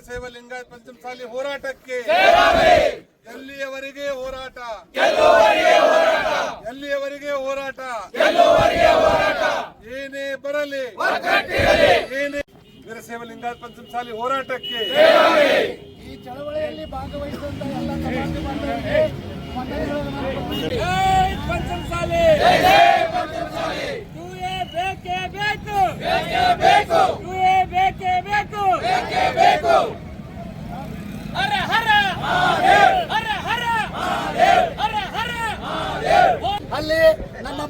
ವೀರಶೈವ ಲಿಂಗಾಯತ ಪಂಚಮಸಾಲಿ ಹೋರಾಟಕ್ಕೆ ಎಲ್ಲಿಯವರೆಗೆ ಹೋರಾಟ? ಎಲ್ಲಿಯವರೆಗೆ ಹೋರಾಟ? ಏನೇ ಬರಲಿ! ಏನೇ ವೀರಶೈವ ಪಂಚಮ ಸಾಲಿ ಹೋರಾಟಕ್ಕೆ ಈ ಚಳವಳಿಯಲ್ಲಿ ಭಾಗವಹಿಸಿದಂತ ಎಲ್ಲ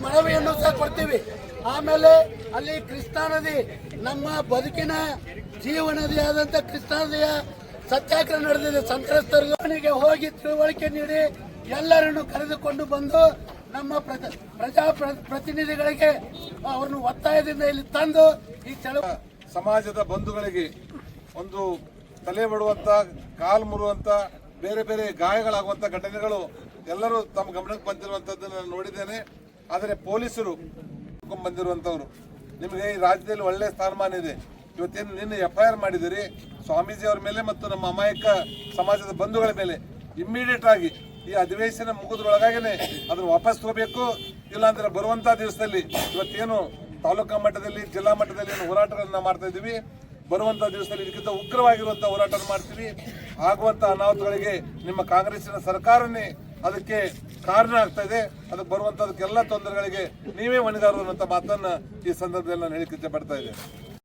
ಮನವಿಯನ್ನು ಸಹ ಕೊಡ್ತೀವಿ. ಆಮೇಲೆ ಅಲ್ಲಿ ಕೃಷ್ಣಾ ನದಿ, ನಮ್ಮ ಬದುಕಿನ ಜೀವನದಿ ಆದಂತ ಕೃಷ್ಣಾ ನದಿಯ ಸತ್ಯಾಗ್ರಹ ನಡೆದಿದೆ. ಸಂತ್ರಸ್ತರಿಗೆ ಹೋಗಿ ತಿಳುವಳಿಕೆ ನೀಡಿ ಎಲ್ಲರನ್ನು ಕರೆದುಕೊಂಡು ಬಂದು ನಮ್ಮ ಪ್ರಜಾ ಪ್ರಜಾ ಪ್ರ- ಪ್ರತಿನಿಧಿಗಳಿಗೆ ಅವರನ್ನು ಒತ್ತಾಯದಿಂದ ಇಲ್ಲಿ ತಂದು ಈ ಚಳವಳಿ ಸಮಾಜದ ಬಂಧುಗಳಿಗೆ ಒಂದು ತಲೆ ಬಡುವಂತ, ಕಾಲು ಮುರುವಂತ, ಬೇರೆ ಬೇರೆ ಗಾಯಗಳಾಗುವಂತ ಘಟನೆಗಳು ಎಲ್ಲರೂ ತಮ್ಮ ಗಮನಕ್ಕೆ ಬಂದಿರುವಂತದ್ದನ್ನು ನಾನು ನೋಡಿದ್ದೇನೆ. ಆದರೆ ಪೊಲೀಸರು ಬಂದಿರುವಂತವ್ರು ನಿಮಗೆ ಈ ರಾಜ್ಯದಲ್ಲಿ ಒಳ್ಳೆ ಸ್ಥಾನಮಾನ ಇದೆ. ಇವತ್ತೇನು ನಿನ್ನೆ ಎಫ್ ಐ ಆರ್ ಮಾಡಿದಿರಿ ಸ್ವಾಮೀಜಿ ಅವರ ಮೇಲೆ ಮತ್ತು ನಮ್ಮ ಅಮಾಯಕ ಸಮಾಜದ ಬಂಧುಗಳ ಮೇಲೆ ಇಮ್ಮಿಡಿಯೇಟ್ ಆಗಿ ಈ ಅಧಿವೇಶನ ಮುಗಿದ್ರೊಳಗಾಗೇನೆ ಅದನ್ನು ವಾಪಸ್ ತಗೋಬೇಕು. ಇಲ್ಲಾಂದ್ರೆ ಬರುವಂತ ದಿವಸದಲ್ಲಿ ಇವತ್ತೇನು ತಾಲೂಕಾ ಮಟ್ಟದಲ್ಲಿ, ಜಿಲ್ಲಾ ಮಟ್ಟದಲ್ಲಿ ಏನು ಹೋರಾಟಗಳನ್ನ ಮಾಡ್ತಾ ಇದ್ದೀವಿ. ಬರುವಂತ ದಿವಸದಲ್ಲಿ ಇದಕ್ಕಿಂತ ಉಗ್ರವಾಗಿರುವಂತ ಹೋರಾಟ ಮಾಡ್ತೀವಿ. ಆಗುವಂತ ಅನಾಹುತಗಳಿಗೆ ನಿಮ್ಮ ಕಾಂಗ್ರೆಸ್ಸಿನ ಸರ್ಕಾರನೇ ಅದಕ್ಕೆ ಕಾರಣ ಆಗ್ತಾ ಇದೆ. ಅದಕ್ಕೆ ಬರುವಂತದಕ್ಕೆಲ್ಲ ತೊಂದರೆಗಳಿಗೆ ನೀವೇ ಹೊಣೆಗಾರರು ಅನ್ನುವಂತ ಮಾತನ್ನ ಈ ಸಂದರ್ಭದಲ್ಲಿ ನಾನು ಹೇಳಿಕೆ ಪಡ್ತಾ ಇದ್ದೇನೆ.